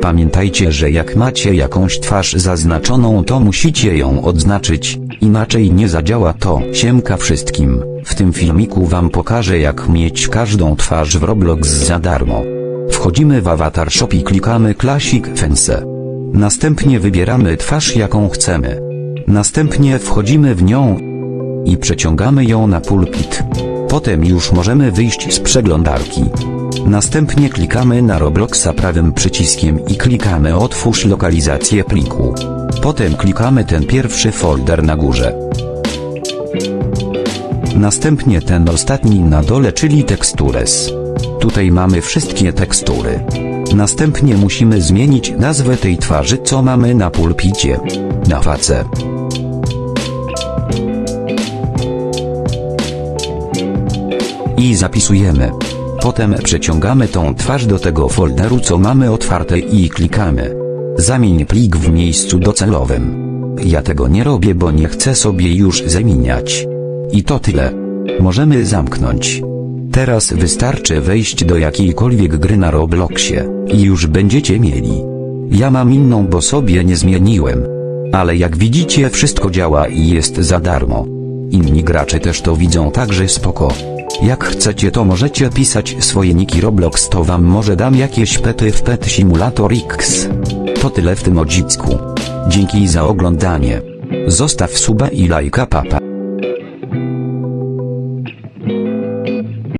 Pamiętajcie, że jak macie jakąś twarz zaznaczoną to musicie ją odznaczyć, inaczej nie zadziała to. Siemka wszystkim, w tym filmiku wam pokażę jak mieć każdą twarz w Roblox za darmo. Wchodzimy w Avatar Shop i klikamy Classic Fence. Następnie wybieramy twarz jaką chcemy. Następnie wchodzimy w nią i przeciągamy ją na pulpit. Potem już możemy wyjść z przeglądarki. Następnie klikamy na Robloxa prawym przyciskiem i klikamy Otwórz lokalizację pliku. Potem klikamy ten pierwszy folder na górze. Następnie ten ostatni na dole, czyli tekstures. Tutaj mamy wszystkie tekstury. Następnie musimy zmienić nazwę tej twarzy, co mamy na pulpicie. Na face. I zapisujemy. Potem przeciągamy tą twarz do tego folderu, co mamy otwarte i klikamy. Zamień plik w miejscu docelowym. Ja tego nie robię, bo nie chcę sobie już zamieniać. I to tyle. Możemy zamknąć. Teraz wystarczy wejść do jakiejkolwiek gry na Robloxie i już będziecie mieli. Ja mam inną, bo sobie nie zmieniłem. Ale jak widzicie, wszystko działa i jest za darmo. Inni gracze też to widzą, także spoko. Jak chcecie, to możecie pisać swoje niki Roblox, to wam może dam jakieś pety w Pet Simulator X. To tyle w tym odcinku. Dzięki za oglądanie. Zostaw suba i lajka papa.